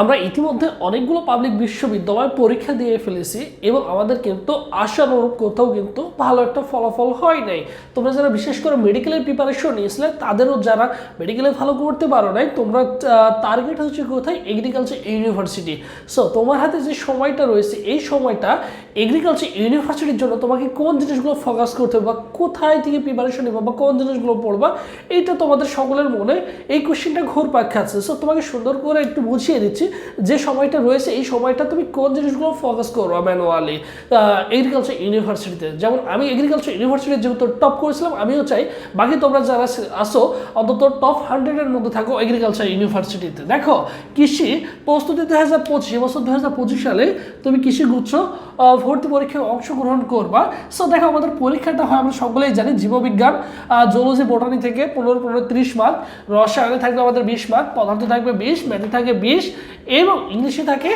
আমরা ইতিমধ্যে অনেকগুলো পাবলিক বিশ্ববিদ্যালয় পরীক্ষা দিয়ে ফেলেছি এবং আমাদের কিন্তু আশানুরূপ কোথাও কিন্তু ভালো একটা ফলাফল হয় নাই। তোমরা যারা বিশেষ করে মেডিকেলের প্রিপারেশন নিয়েছিলে, তাদেরও যারা মেডিকেলে ভালো করতে পারো নাই, তোমরা টার্গেট হচ্ছে কোথায়? এগ্রিকালচার ইউনিভার্সিটি সো তোমার হাতে যে সময়টা রয়েছে, এই সময়টা এগ্রিকালচার ইউনিভার্সিটির জন্য তোমাকে কোন জিনিসগুলো ফোকাস করতে হবে বা কোথায় থেকে প্রিপারেশন নেবা বা কোন জিনিসগুলো পড়বা, এইটা তোমাদের সকলের মনে এই কোশ্চেনটা ঘোর ঘুরপাক খাচ্ছে সো তোমাকে সুন্দর করে একটু বুঝিয়ে দিচ্ছি। যে সময়টা রয়েছে, এই সময়টা তুমি কোন জিনিসগুলো ফোকাস করবা ম্যানুয়ালি এগ্রিকালচার ইউনিভার্সিটিতে যেমন আমি এগ্রিকালচার ইউনিভার্সিটির যেহেতু টপ করেছিলাম, আমিও চাই। বাকি তোমরা যারা আসো অন্তত টপ হান্ড্রেডের মধ্যে থাকো এগ্রিকালচার ইউনিভার্সিটিতে দেখো, কৃষি, প্রস্তুতি দু হাজার পঁচিশ এবছর দু হাজার পঁচিশ সালে তুমি কৃষি গুচ্ছ ভর্তি পরীক্ষায় অংশগ্রহণ করবা। সো দেখো, আমাদের পরীক্ষাটা হয়, আমরা সকলেই জানি, জীববিজ্ঞান জুলজি বোটানি থেকে পনেরো পনেরো, ত্রিশ মার্ক রসায়নে থাকবে আমাদের বিশ মার্ক পদার্থ থাকবে বিশ ম্যাথে থাকে বিশ এবং ইংলিশে থাকে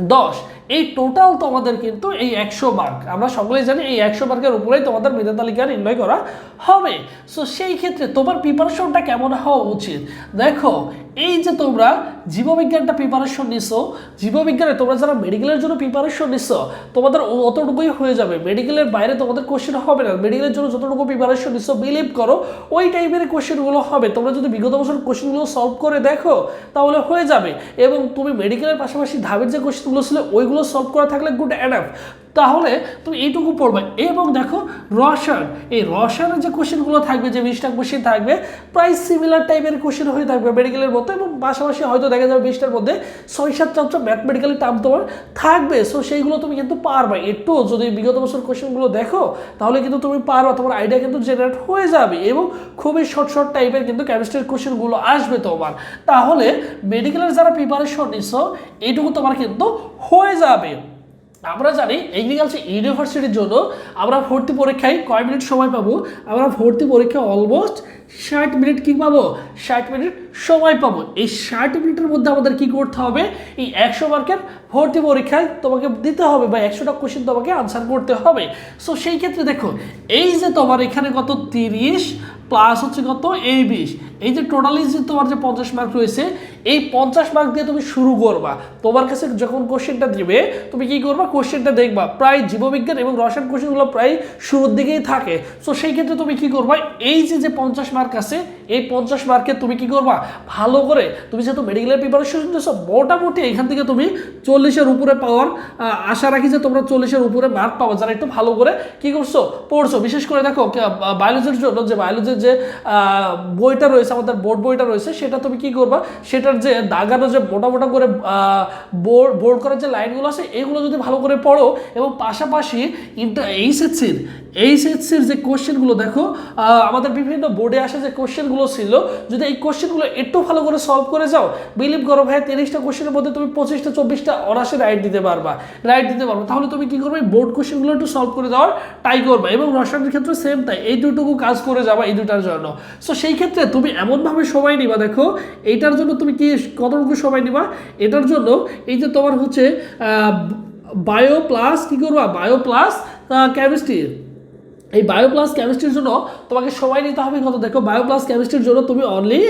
দশ। এই টোটাল তোমাদের কিন্তু এই একশো মার্ক আমরা সকলেই জানি এই একশো মার্কের উপরেই তোমাদের মেধা তালিকা নির্ণয় করা হবে। সো সেই ক্ষেত্রে তোমার প্রিপারেশনটা কেমন হওয়া উচিত? দেখো এই যে তোমরা জীববিজ্ঞানটা প্রিপারেশন নিছো, জীববিজ্ঞানে তোমরা যারা মেডিকেলের জন্য প্রিপারেশন নিছো, তোমাদের অতটুকুই হয়ে যাবে। মেডিকেলের বাইরে তোমাদের কোশ্চেন হবে না। মেডিকেলের জন্য যতটুকু প্রিপারেশন নিছো বিলিভ করো, ওই টাইপের কোশ্চেনগুলো হবে। তোমরা যদি বিগত বছর কোশ্চেনগুলো সলভ করে দেখো, তাহলে হয়ে যাবে। এবং তুমি মেডিকেলের পাশাপাশি ধাবের যে কোশ্চেনগুলো ছিল, ওইগুলো সলভ করা থাকলে গুড এনাফ তাহলে তুমি এইটুকু পড়বে। এবং দেখো, রসায়ন। এই রসায়নের যে কোশ্চেনগুলো থাকবে, যে বিশটা কোশ্চেন থাকবে, প্রায় সিমিলার টাইপের কোশ্চেন হয়ে থাকবে মেডিকেলের মতো এবং পাশাপাশি হয়তো দেখা যাবে বিশটার মধ্যে ছয় সাত চারটা ম্যাথমেটিক্যালি টার্ম তোমার থাকবে। সো সেইগুলো তুমি কিন্তু পারবা। একটু যদি বিগত বছর কোশ্চেনগুলো দেখো, তাহলে কিন্তু তুমি পারবা তোমার আইডিয়া কিন্তু জেনারেট হয়ে যাবে এবং খুবই শর্ট শর্ট টাইপের কিন্তু কেমিস্ট্রির কোশ্চেনগুলো আসবে তোমার। তাহলে মেডিকেলের যারা প্রিপারেশন নিছো, এইটুকু তোমার কিন্তু হয়ে যাবে। আমরা জানি এগ্রিকালচার ইউনিভার্সিটির জন্য আমরা ভর্তি পরীক্ষায় কয় মিনিট সময় পাবো? আমরা ভর্তি পরীক্ষায় অলমোস্ট ষাট মিনিট কি পাবো? ষাট মিনিট সময় পাবো। এই ষাট মিনিটের মধ্যে আমাদের কি করতে হবে? এই একশো মার্কের ভর্তি পরীক্ষায় তোমাকে দিতে হবে বা একশোটা কোশ্চেন তোমাকে আনসার করতে হবে। সো সেই ক্ষেত্রে দেখো, এই যে তোমার এখানে কত? তিরিশ প্লাস হচ্ছে কত? এই বিশ এই যে টোটালি যে তোমার যে পঞ্চাশ মার্ক রয়েছে, এই পঞ্চাশ মার্ক দিয়ে তুমি শুরু করবা। তোমার কাছে যখন কোশ্চেনটা দিবে, তুমি কি করবা? কোশ্চেনটা দেখবা। প্রায় জীববিজ্ঞান এবং রসায়ন কোশ্চেনগুলো প্রায় শুরুর দিকেই থাকে। সো সেই ক্ষেত্রে তুমি কি করবা? এই যে যে পঞ্চাশ মার্ক আছে এই পঞ্চাশ মার্কে তুমি কি করবা? ভালো করে তুমি যেহেতু মেডিকেলের প্রিপারেশন নিতেছো মোটামুটি এখান থেকে তুমি চল্লিশের উপরে পাওয়ার আশা রাখি যে তোমরা চল্লিশের উপরে মার্ক পাবো। যারা একটু ভালো করে কি করছ, পড়ছো। বিশেষ করে দেখো বায়োলজির জন্য যে বায়োলজির যে বইটা রয়েছে, আমাদের বোর্ড বইটা রয়েছে, সেটা তুমি কি করবা? সেটার যে দাগানো যে মোটা মোটা করে বোর্ড বোর্ড করার যে লাইনগুলো আছে, এগুলো যদি ভালো করে পড়ো এবং পাশাপাশি ইন্টার এইচএসসির এইচএসসির যে কোশ্চেনগুলো দেখো আমাদের বিভিন্ন বোর্ডে আসে যে কোশ্চেনগুলো ছিল, যদি এই কোশ্চেনগুলো একটু ভালো করে সলভ করে যাও বিলিভ করো ভাই, তিরিশটা কোশ্চেনের মধ্যে তুমি পঁচিশটা, চব্বিশটা অনার্সে রাইট দিতে পারবা। রাইট দিতে পারবা। তাহলে তুমি কি করবে? বোর্ড কোশ্চেনগুলো একটু সলভ করে দেওয়ার ট্রাই করবে। এবং রসায়নের ক্ষেত্রে সেম তাই, এই দুটুকু কাজ করে যাবা এই দুটার জন্য। সো সেই ক্ষেত্রে তুমি এমনভাবে সময় নিবা, দেখো, এইটার জন্য তুমি কি কতটুকু সময় নিবা? এটার জন্য এই যে তোমার হচ্ছে বায়ো প্লাস কি করবা? বায়ো প্লাস কেমিস্ট্রি এই বায়োপ্লাস কেমিস্ট্রির জন্য তোমাকে সময় নিতে হবে। কত দেখো বায়োপ্লাস কেমিস্ট্রির জন্য তুমি অনলি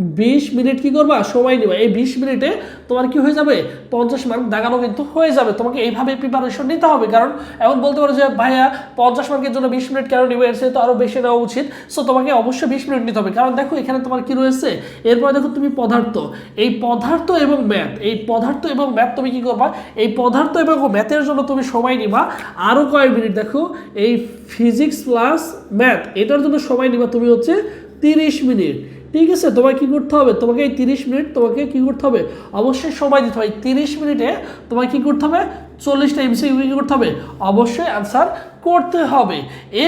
বিশ মিনিট কি করবা? সময় নিবা। এই বিশ মিনিটে তোমার কি হয়ে যাবে? পঞ্চাশ মার্ক দাগানো কিন্তু হয়ে যাবে। তোমাকে এইভাবে প্রিপারেশন নিতে হবে। কারণ এমন বলতে পারো যে, ভাইয়া, পঞ্চাশ মার্কের জন্য বিশ মিনিট কেন নিবে? এর তো আরও বেশি নেওয়া উচিত। সো তোমাকে অবশ্যই বিশ মিনিট নিতে হবে। কারণ দেখো, এখানে তোমার কি রয়েছে? এরপরে দেখো, তুমি পদার্থ। এই পদার্থ এবং ম্যাথ এই পদার্থ এবং ম্যাথ তুমি কি করবা? এই পদার্থ এবং ম্যাথের জন্য তুমি সময় নিবা। আরও কয়েক মিনিট দেখো। এই ফিজিক্স প্লাস ম্যাথ এটার জন্য সময় নিবা তুমি হচ্ছে তিরিশ মিনিট। ঠিক আছে তোমাকে কী করতে হবে? তোমাকে এই তিরিশ মিনিট তোমাকে কী করতে হবে? অবশ্যই সময় দিতে হবে। তিরিশ মিনিটে তোমাকে কী করতে হবে? চল্লিশটা এমসিকিউ কি করতে হবে? অবশ্যই আনসার করতে হবে।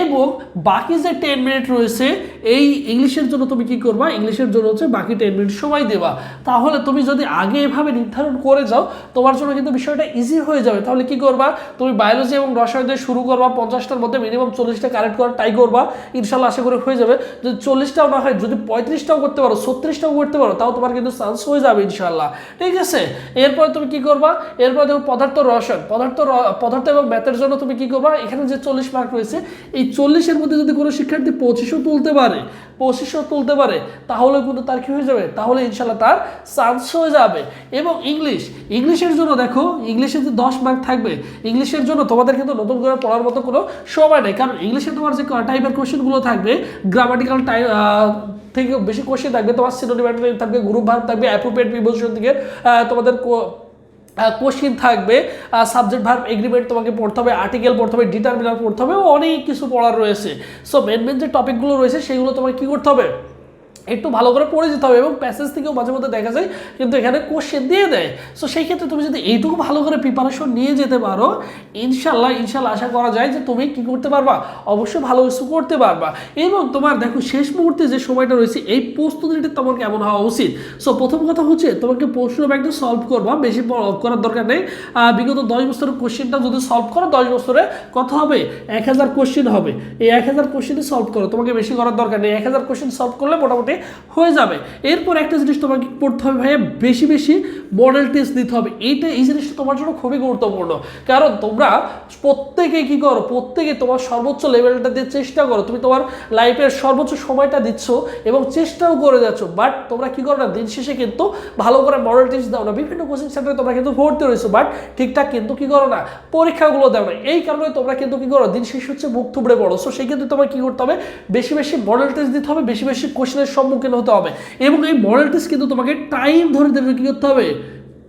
এবং বাকি যে টেন মিনিট রয়েছে, এই ইংলিশের জন্য তুমি কি করবা? ইংলিশের জন্য হচ্ছে বাকি টেন মিনিট সময় দেবা তাহলে তুমি যদি আগে এভাবে নির্ধারণ করে যাও, তোমার জন্য কিন্তু বিষয়টা ইজি হয়ে যাবে। তাহলে কি করবা? তুমি বায়োলজি এবং রসায়ন দিয়ে শুরু করবা, পঞ্চাশটার মধ্যে মিনিমাম চল্লিশটা কারেক্ট করার ট্রাই করবা। ইনশাল্লাহ আশা করে হয়ে যাবে। যদি চল্লিশটাও না হয়, যদি পঁয়ত্রিশটাও করতে পারো, ছত্রিশটাও করতে পারো, তাও তোমার কিন্তু চান্স হয়ে যাবে ইনশাল্লাহ ঠিক আছে? এরপরে তুমি কি করবা? এরপরে দেখো পদার্থ রসায়ন। পদার্থ পদার্থ এবং ম্যাথের জন্য তুমি কি করবা? এখানে যে চল্লিশ মার্ক রয়েছে, এই চল্লিশের মধ্যে যদি কোনো শিক্ষার্থী পঁচিশও তুলতে পারে, পঁচিশও তুলতে পারে, তাহলে কিন্তু তার কি হয়ে যাবে? তাহলে ইনশাল্লাহ তার চান্স হয়ে যাবে। এবং ইংলিশ, ইংলিশের জন্য দেখো, ইংলিশে যে দশ মার্ক থাকবে, ইংলিশের জন্য তোমাদের কিন্তু নতুন করে পড়ার মতো কোনো সময় নেই। কারণ ইংলিশে তোমার যে টাইপের কোশ্চেনগুলো থাকবে গ্রামাটিক্যাল টাইপ থেকে বেশি কোশ্চেন থাকবে, তোমার সিনোনিম থাকবে গ্রুপ ভার্ব থাকবে অ্যাপ্রোপ্রিয়েট প্রিপোজিশন থেকে তোমাদের কোশ্চিন থাকবে সাবজেক্ট ভার্ব এগ্রিমেন্ট তোমাকে পড়তে হবে আর্টিকেল পড়তে হবে ডিটারমিনার পড়তে হবে অনেক কিছু পড়ার রয়েছে। সো মেন মেন যে টপিকগুলো রয়েছে, সেগুলো তোমাকে কী করতে হবে? একটু ভালো করে পড়ে যেতে হবে এবং প্যাসেজ থেকেও মাঝে মধ্যে দেখা যায় কিন্তু এখানে কোশ্চেন দিয়ে দেয়। সো সেই ক্ষেত্রে তুমি যদি এইটুকু ভালো করে প্রিপারেশন নিয়ে যেতে পারো ইনশাল্লাহ ইনশাল্লাহ আশা করা যায় যে তুমি কি করতে পারবা? অবশ্যই ভালো কিছু করতে পারবা। এবং তোমার দেখো, শেষ মুহূর্তে যে সময়টা রয়েছে, এই প্রস্তুতিটা তোমার কেমন হওয়া উচিত? সো প্রথম কথা হচ্ছে, তোমাকে প্রশ্ন ব্যাংকটা সলভ করবা, বেশি করার দরকার নেই। বিগত দশ বছরের কোশ্চেনটা যদি সলভ করো, দশ বছরে কত হবে, এক হাজার কোশ্চেন হবে। এই এক হাজার কোশ্চেনই সলভ করো, তোমাকে বেশি করার দরকার নেই। এক হাজার কোশ্চেন সলভ করলে মোটামুটি হয়ে যাবে। এরপর একটা জিনিস তোমাকে পড়তে হবে ভাইয়া, বেশি বেশি মডেল টেস্ট দিতে হবে। এইটা, এই জিনিসটা তোমার জন্য খুবই গুরুত্বপূর্ণ। কারণ তোমরা প্রত্যেকে কি করো, প্রত্যেকে তোমার সর্বোচ্চ লেভেলটা দিয়ে চেষ্টা করো। তুমি তোমার লাইফের সর্বোচ্চ সময়টা দিচ্ছ এবং চেষ্টাও করে যাচ্ছ। বাট তোমরা কি করো না, দিন শেষে কিন্তু ভালো করে মডেল টেস্ট দাও না। বিভিন্ন কোচিং সেন্টারে তোমরা কিন্তু ভর্তি রয়েছো। বাট ঠিকঠাক কিন্তু কি করো না, পরীক্ষাগুলো দাও না। এই কারণে তোমরা কিন্তু কি করো, দিন শেষ হচ্ছে মুখ থুবড়ে পড়ো। সো সেই ক্ষেত্রে তোমার কি করতে হবে, বেশি বেশি মডেল টেস্ট দিতে হবে, বেশি বেশি কোশ্চেনের সম্মুখীন হতে হবে। এবং এই মরাল টেস্ট কিন্তু তোমাকে টাইম ধরে ধরে কি করতে হবে?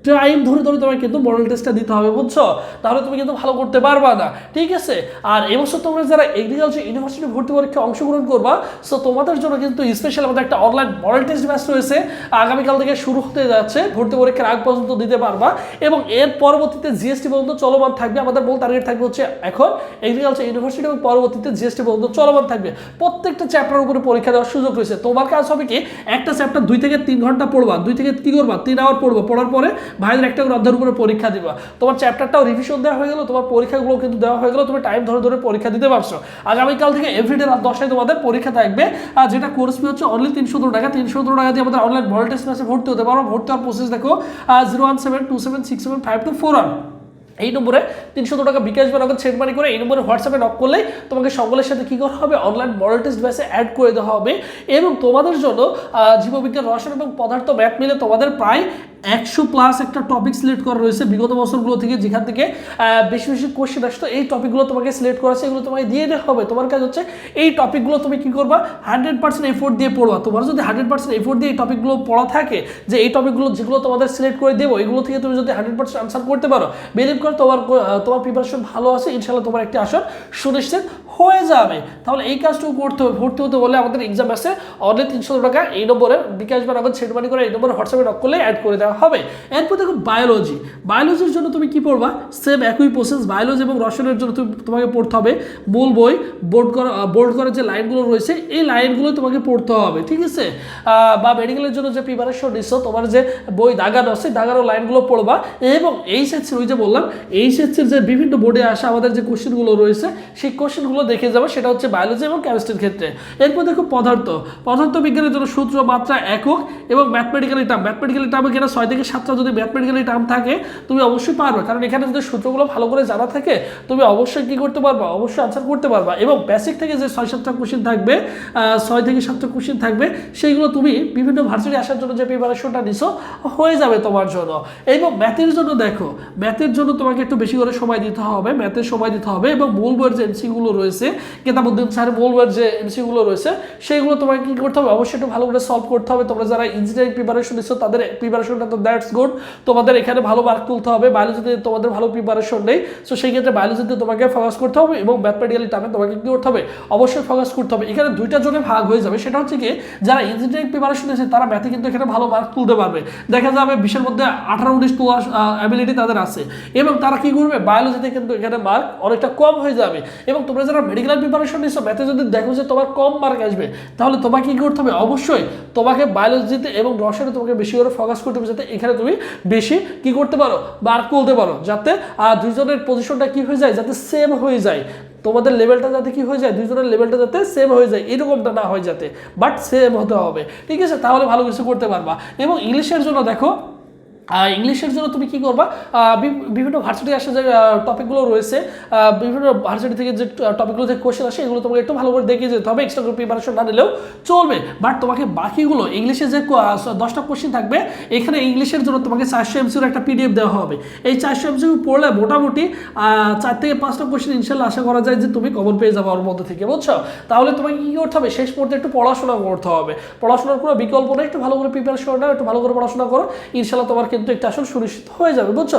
টাইম ধরে ধরে তোমাকে কিন্তু মডেল টেস্টটা দিতে হবে, বুঝছ? তাহলে তুমি কিন্তু ভালো করতে পারবা না, ঠিক আছে? আর এবছর তোমরা যারা এগ্রিকালচার ইউনিভার্সিটি ভর্তি পরীক্ষায় অংশগ্রহণ করবা সো তোমাদের জন্য কিন্তু স্পেশাল আমাদের একটা অনলাইন মডেল টেস্ট ব্যাচ রয়েছে। আগামীকাল থেকে শুরু হতে যাচ্ছে, ভর্তি পরীক্ষার আগ পর্যন্ত দিতে পারবা। এবং এর পরবর্তীতে জিএসটি পর্যন্ত চলমান থাকবে। আমাদের মূল টার্গেট থাকবে হচ্ছে এখন এগ্রিকালচার ইউনিভার্সিটি এবং পরবর্তীতে জিএসটি পর্যন্ত চলমান থাকবে। প্রত্যেকটা চ্যাপ্টার উপরে পরীক্ষা দেওয়ার সুযোগ রয়েছে। তোমার কাজ হবে কি? একটা চ্যাপ্টার দুই থেকে তিন ঘণ্টা পড়বা, দুই থেকে কি করবা তিন আওয়ার পড়বা। পড়ার পরে ভাইদের একটা করে অধ্যায়ের উপরে পরীক্ষা দিবা। তোমার চ্যাপ্টারটাও রিভিশন দেওয়া হয়ে গেল, তোমার পরীক্ষাগুলো কিন্তু দেওয়া হয়ে গেল, তুমি টাইম ধরে ধরে পরীক্ষা দিতে পারছ। আগামীকাল থেকে এভরিডে রাত দশটায় তোমাদের পরীক্ষা থাকবে। আর যেটা কোর্স ফি হচ্ছে অনলি তিনশো টাকা তিনশো টাকা দিয়ে আমাদের অনলাইন টেস্ট ম্যাচে ভর্তি হতে পারো। ভর্তি হওয়ার প্রসেস দেখো zero one seven two seven six seven five two four one এই নম্বরে তিনশো টাকা বিকাশ বা সেন্ড মানি করে এই নম্বরে হোয়াটসঅ্যাপে নক করলে তোমাকে সকলের সাথে কী করা হবে? অনলাইন মডেল টেস্ট অ্যাড করে দেওয়া হবে। এবং তোমাদের জন্য জীববিজ্ঞান, রসায়ন এবং পদার্থ ম্যাথ মিলে তোমাদের প্রায় একশো প্লাস একটা টপিক সিলেক্ট করা রয়েছে বিগত বছরগুলো থেকে, যেখান থেকে বেশি বেশি কোশ্চেন আসতো এই টপিকগুলো তোমাকে সিলেক্ট করা আছে, এগুলো তোমাকে দিয়ে দেওয়া হবে। তোমার কাজ হচ্ছে এই টপিকগুলো তুমি কি করবা? হান্ড্রেড পার্সেন্ট এফোর্ট দিয়ে পড়বা। তোমার যদি হান্ড্রেড পার্সেন্ট এফোর্ট দিয়ে এই টপিকগুলো পড়া থাকে, যে এই টপিকগুলো যেগুলো তোমাদের সিলেক্ট করে দেবো, এগুলো থেকে তুমি যদি হান্ড্রেড পার্সেন্ট আনসার করতে পারো বিলিভ করো তোমার তোমার প্রিপারেশন ভালো আছে ইনশাল্লাহ তোমার একটি আসন সুনিশ্চিত হয়ে যাবে। তাহলে এই কাজটুকু করতে হবে। ভর্তি হতে বলে আমাদের এক্সাম আছে। অনলি তিনশো টাকা এই নম্বরে বিকাশ বা নগদ সেট মানি করে এই নম্বরে হোয়াটসঅ্যাপে নক করলে অ্যাড করে দেওয়া হবে। এরপর দেখো বায়োলজি বায়োলজির জন্য তুমি কি পড়বা? সেম একই প্রসেস বায়োলজি এবং রসায়নের জন্য তুমি তোমাকে পড়তে হবে। মূল বই বোর্ড করা বোর্ড করার যে লাইনগুলো রয়েছে, এই লাইনগুলো তোমাকে পড়তে হবে, ঠিক আছে? বা মেডিকেলের জন্য যে প্রিপারেশন নিচ্ছ তোমার যে বই দাগানো আছে, দাগানো লাইনগুলো পড়বা। এবং এই সেটসের ওই যে বললাম, এই সেটসের যে বিভিন্ন বোর্ডে আসা আমাদের যে কোশ্চেনগুলো রয়েছে, সেই কোশ্চেনগুলো দেখে যাব সেটা হচ্ছে বায়োলজি এবং কেমিস্ট্রির ক্ষেত্রে। এরপর দেখো পদার্থ। পদার্থ বিজ্ঞানের জন্য সূত্র মাত্রা একক এবং ম্যাথমেটিক্যালি টার্ম ম্যাথমেটিক্যালি টার্মে কিনা ছয় থেকে সাতটা যদি ম্যাথমেটিক্যালি টার্ম থাকে, তুমি অবশ্যই পারবে। কারণ এখানে যদি সূত্রগুলো ভালো করে জানা থাকে, তুমি অবশ্যই কি করতে পারবা? অবশ্যই আনসার করতে পারবা। এবং বেসিক থেকে যে ছয় সাতটা কোশ্চিন থাকবে ছয় থেকে সাতটা কোশ্চিন থাকবে, সেইগুলো তুমি বিভিন্ন ভার্সিটি আসার জন্য যে প্রিপারেশনটা নিছো, হয়ে যাবে তোমার জন্য। এবং ম্যাথের জন্য দেখো ম্যাথের জন্য তোমাকে একটু বেশি করে সময় দিতে হবে। ম্যাথের সময় দিতে হবে এবং মূল বইয়ের যে এমসিগুলো রয়েছে কেতাবুদ্দিন স্যারের মূল বইয়ের যে এমসিগুলো রয়েছে, সেইগুলো তোমাকে কি করতে হবে? অবশ্যই একটু ভালো করে সলভ করতে হবে। তোমরা যারা ইঞ্জিনিয়ারিং প্রিপারেশন নিচ্ছ, তাদের প্রিপারেশনটা তো দ্যাটস গুড তোমাদের এখানে ভালো মার্ক তুলতে হবে। বায়োলজিতে তোমাদের ভালো প্রিপারেশন নেই। সো সেই ক্ষেত্রে বায়োলজিতে তোমাকে ফোকাস করতে হবে এবং ম্যাথমেটিক্যালি টার্মে তোমাকে কি করতে হবে? অবশ্যই ফোকাস করতে হবে। এখানে দুইটা জনে ভাগ হয়ে যাবে। সেটা হচ্ছে কি, যারা ইঞ্জিনিয়ারিং প্রিপারেশন নিয়েছে, তারা ম্যাথে কিন্তু এখানে ভালো মার্ক তুলতে পারবে। দেখা যাবে বিশের মধ্যে আঠারো উনিশ তোলার অ্যাবিলিটি তাদের আছে। এবং তারা কি করবে? বায়োলজিতে কিন্তু এখানে মার্ক অনেকটা কম হয়ে যাবে। এবং তোমরা যারা মেডিকেল প্রিপারেশন নিচ্ছ ম্যাথে যদি দেখো যে তোমার কম মার্ক আসবে তাহলে তোমাকে কি করতে হবে? অবশ্যই তোমাকে বায়োলজিতে এবং রসায়নে তোমাকে বেশি করে ফোকাস করতে হবে যাতে এখানে তুমি বেশি কি করতে পারো? মার্ক তুলতে পারো যাতে আহ, দুইজনের পজিশনটা কি হয়ে যায়? যাতে সেম হয়ে যায়। তোমাদের লেভেলটা যাতে কি হয়ে যায়? দুইজনের লেভেলটা যাতে সেম হয়ে যায় এরকমটা না হয় যাতে বাট সেম হতে হবে। ঠিক আছে? তাহলে ভালো কিছু করতে পারবা। এবং ইংলিশের জন্য দেখো ইংলিশের জন্য তুমি কি করবা? বিভিন্ন ভার্সিটি আসে যে টপিকগুলো রয়েছে বিভিন্ন ভার্সিটি থেকে যে টপিকগুলো যে কোশ্চেন আসে, এগুলো তোমাকে একটু ভালো করে দেখে যেতে হবে এক্সট্রা করে প্রিপারেশন না নিলেও চলবে। বাট তোমাকে বাকিগুলো, ইংলিশে যে দশটা কোশ্চেন থাকবে, এখানে ইংলিশের জন্য তোমাকে চারশো এমসিউর একটা পিডিএফ দেওয়া হবে। এই চারশো এমসিউ পড়লে মোটামুটি চার থেকে পাঁচটা কোশ্চেন ইনশাল্লাহ আশা করা যায় যে তুমি কমন পেয়ে যাবে ওর মধ্যে থেকে, বুঝছ? তাহলে তোমাকে কি করতে হবে? শেষ পর্যন্ত একটু পড়াশোনা করতে হবে। পড়াশোনার কোনো বিকল্প নেই, একটু ভালো করে প্রিপারেশন নাও, একটু ভালো করে পড়াশোনা করো। ইনশাল্লাহ তোমার কিন্তু এটা আসলে সুনিশ্চিত হয়ে যাবে বুঝছ?